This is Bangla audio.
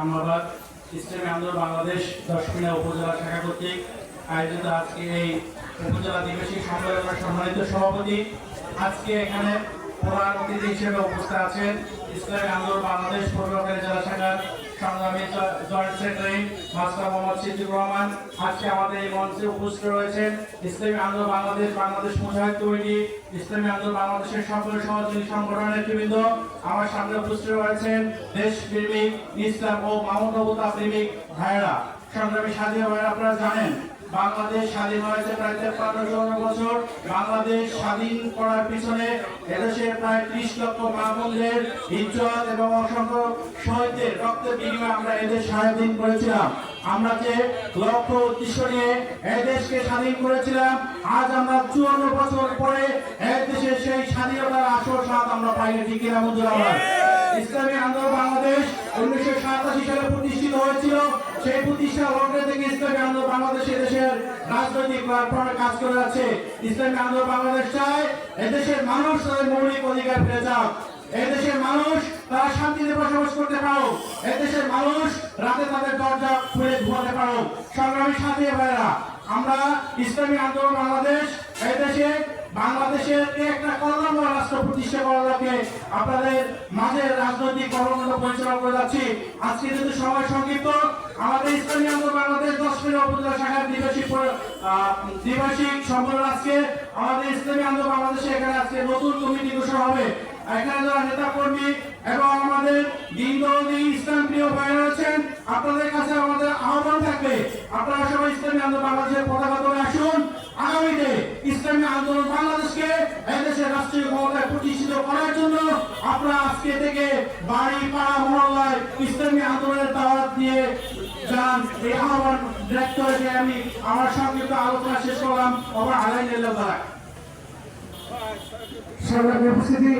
কামরাবাদ ইসলামী আন্দোলন বাংলাদেশ দশমিনা উপজেলা শাখা কর্তৃক আয়োজিত আজকে এই উপজেলা দিবসী সম্মেলনের সম্মানিত সভাপতি। আজকে এখানে প্রধান অতিথি হিসেবে উপস্থিত আছেন। ইসলামী আন্দোলন বাংলাদেশ পূর্বকারী জেলা শাখার সংগ্রামী joint secretary master Mohammad Siddiqur Rahman আজকে আমাদের এই মঞ্চে উপস্থিত রয়েছেন। ইসলামী আন্দোলন বাংলাদেশ বাংলাদেশ মুজাহিদ কমিটি ইসলামী আন্দোলন বাংলাদেশের সকল সহযোগী সংগঠনের নেতৃবৃন্দ। আমার সামনে উপস্থিত রয়েছেন দেশ প্রেমিক ইসলাম ও মানবতা প্রেমিক ভাইয়েরা। সংগ্রামী স্বাধীন ভাইয়েরা, আপনারা জানেন বাংলাদেশ স্বাধীন হয়েছে প্রায় তেপ্পান্ন চুয়ান্ন বছর। বাংলাদেশ স্বাধীন করার পিছনে এদেশের প্রায় ত্রিশ লক্ষ মা বোনদের ইজ্জত এবং অসংখ্য শহীদদের রক্তের বিনিময়ে আমরা এদেশ স্বাধীন করেছিলাম। আমরা যে লক্ষ্য উদ্দেশ্য নিয়ে এই দেশকে স্বাধীন করেছিলাম, আজ আমরা চুয়ান্ন বছর পরে এই দেশের সেই স্বাধীনতার আসল স্বাদ আমরা পাইনি কিনা মঞ্জুর আমার? ইসলামী আন্দোলন প্রতিষ্ঠিত হয়েছিল, সেই প্রতিষ্ঠা লগ্নে থেকে ইসলামী আন্দোলন বাংলাদেশ দেশের রাজনৈতিক প্ল্যাটফর্মে কাজ করে যাচ্ছে। ইসলামী আন্দোলন বাংলাদেশ চায়, এদেশের মানুষ তাদের মৌলিক অধিকার ফিরে যাক এদেশের মানুষ, তারা শান্তিতে বসবাস করতে পারো এদেশের মানুষ, রাতে তাদের দরজা খুলে ঘুমাতে পারো সংগ্রামী সাথী ভাইরা আমরা ইসলামী আন্দোলন বাংলাদেশ বাংলাদেশের একটা মাঝে রাজনৈতিক আমাদের ইসলামী বাংলাদেশ দশ মিনিট উপজেলা শাখার দিবসিক পর- সম্মেলন আজকে। নতুন কমিটি হবে। এখানে যারা এবং আমাদের দিন ইসলাম প্রিয় ভাইরা আছেন, আপনাদের কাছে আমাদের আহ্বান থাকবে। আপনারা সবাই ইসলামী আন্দোলন বাংলাদেশের পতাকা ধরে আসুন। আগামীতে ইসলামী আন্দোলন রাষ্ট্রীয় ক্ষমতায় প্রতিষ্ঠিত করার জন্য আপনারা আজকে থেকে বাড়ি পাড়া মহল্লায় ইসলামী আন্দোলনের দাওয়াত দিয়ে যান। এই আহ্বান ব্যক্ত রেখে আমি আমার সঙ্গে তো আলোচনা শেষ করলাম। আবার আলাই তারা উপস্থিতি